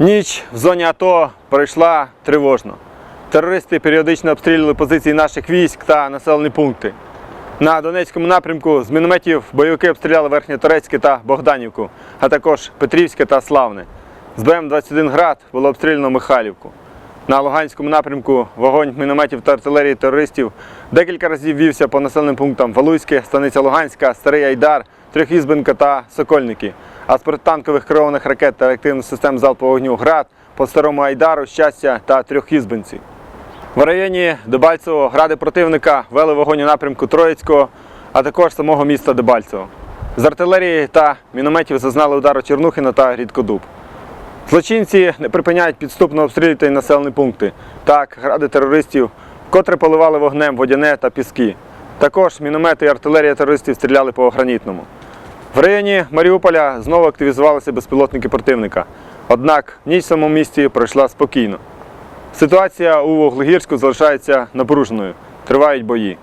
Ніч в зоні АТО пройшла тривожно. Терористи періодично обстрілювали позиції наших військ та населені пункти. На Донецькому напрямку з мінометів бойовики обстріляли Верхньоторецьке та Богданівку, а також Петрівське та Славне. З БМ-21 град було обстріляно Михайлівку. На Луганському напрямку вогонь мінометів та артилерії терористів декілька разів вівся по населеним пунктам Валуйське, Станиця Луганська, Старий Айдар, Трьохізбенка та Сокольники. А з протитанкових керованих ракет та реактивних систем залпового вогню град по старому Айдару, Щастя та Трьохізбенці. В районі Дебальцево гради противника вели вогонь у напрямку Троїцького, а також самого міста Дебальцево. З артилерії та мінометів зазнали удару Чернухина та Рідкодуб. Злочинці не припиняють підступно обстрілювати населені пункти. Так, гради терористів вкотре поливали вогнем водяне та піски. Також міномети і артилерія терористів стріляли по гранітному. В районі Маріуполя знову активізувалися безпілотники противника. Однак ніч в самому місті пройшла спокійно. Ситуація у Вуглегірську залишається напруженою. Тривають бої.